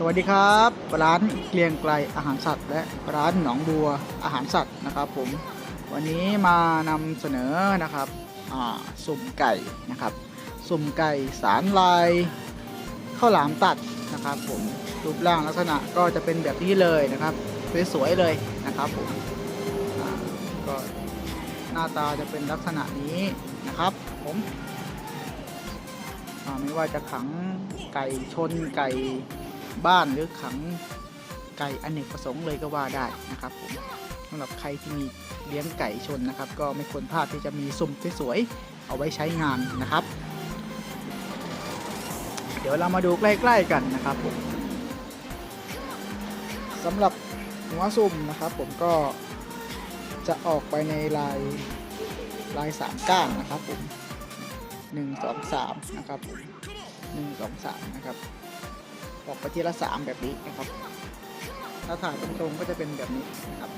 สวัสดีครับ ร้านเกลียงไกลอาหารสัตว์ และร้านหนองบัวอาหารสัตว์นะครับผมวันนี้มานำเสนอนะครับสุ่มไก่นะครับ สุ่มไก่สารลายข้าวหลามตัดนะครับผมรูปร่างลักษณะก็จะเป็นแบบนี้เลยนะครับสวยๆเลยนะครับผมก็หน้าตาจะเป็นลักษณะนี้นะครับผมไม่ว่าจะขังไก่ชนไก่ บ้านหรือขังไก่อเนกประสงค์เลยก็ว่าได้นะครับผมสำหรับใครที่มีเลี้ยงไก่ชนนะครับ ก็ไม่ควรพลาดที่จะมีสุ่มสวยๆเอาไว้ใช้งานนะครับ เดี๋ยวเรามาดูใกล้ ๆ กันนะครับผมสำหรับหัวสุ่มนะครับ ผมก็จะออกไปในลายลายสามก้านนะครับผมหนึ่งสองสามนะครับผมหนึ่งสองสามนะครับ ออกไปทีละสามแบบนี้นะครับ ถ้าถ่ายตรงๆก็จะเป็นแบบนี้นะครับ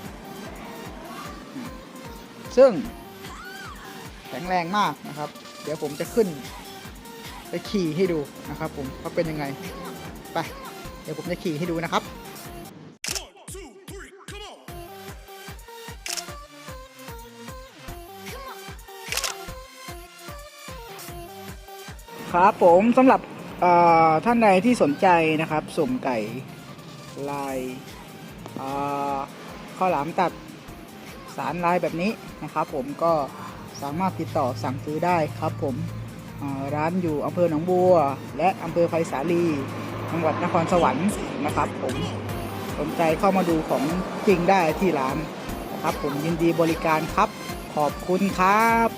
ซึ่งแข็งแรงมากนะครับ เดี๋ยวผมจะขึ้น ไปขี่ให้ดูนะครับผมว่าเป็นยังไง ไป เดี๋ยวผมจะขี่ให้ดูนะครับครับผมสำหรับ ท่านใดที่สนใจนะครับสุ่มไก่ลายข้าวหลามตัดสารลายแบบนี้นะครับ ผมก็สามารถติดต่อสั่งซื้อได้ครับผมร้านอยู่อำเภอหนองบัว และอำเภอไผ่สาลีจังหวัดนครสวรรค์นะครับ ผมสนใจเข้ามาดูของจริงได้ที่ร้านนะครับ ผมยินดีบริการครับ ขอบคุณครับ